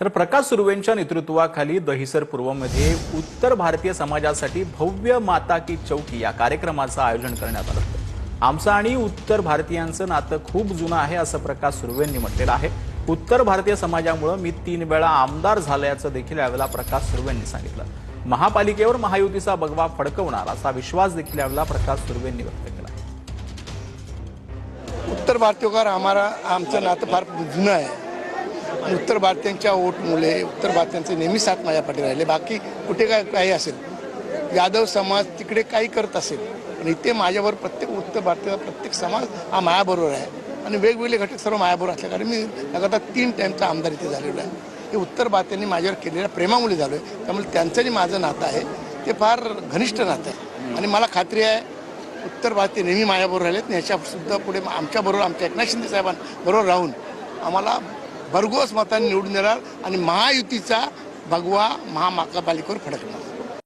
तर प्रकाश सुर्वेंच्या नेतृत्वाखाली दहिसर पूर्वमध्ये उत्तर भारतीय समाजासाठी भव्य माता की चौकी या कार्यक्रमाचं आयोजन करण्यात आलं होतं. आमचं आणि उत्तर भारतीयांचं नातं खूप जुनं आहे असं प्रकाश सुर्वेंनी म्हटलेलं आहे. उत्तर भारतीय समाजामुळे मी तीन वेळा आमदार झाल्याचं देखील यावेळेला प्रकाश सुर्वेंनी सांगितलं. महापालिकेवर महायुतीचा भगवा फडकवणार असा विश्वास देखील यावेळेला प्रकाश सुर्वेंनी व्यक्त केला. उत्तर भारतीयोकार आम्हाला आमचं नातं फार जुनं आहे. उत्तर भारतीयांच्या ओटमुळे उत्तर भारतीयांचे नेहमी साथ माझ्या पाठी राहिले. बाकी कुठे काय काही असेल. यादव समाज तिकडे काही करत असेल. पण इथे माझ्यावर प्रत्येक उत्तर भारतीय प्रत्येक समाज हा मायाबरोबर आहे. आणि वेगवेगळे घटक सर्व मायाबरोबर असल्याकारण मी लगातार तीन टाईमचा आमदार इथे झालेलो आहे. हे उत्तर भारतीयांनी माझ्यावर केलेल्या प्रेमामुळे झालो आहे त्यामुळे त्यांचं जे माझं नातं आहे. ते फार घनिष्ठ नातं आहे. आणि मला खात्री आहे उत्तर भारतीय नेहमी माझ्याबरोबर राहिलेत. आणि ह्याच्यासुद्धा पुढे आमच्याबरोबर आमच्या एकनाथ शिंदे साहेबांबरोबर राहून आम्हाला भरघोस मतांनी निवडून देणार आणि महायुतीचा भगवा महापालिकेवर फडकणार.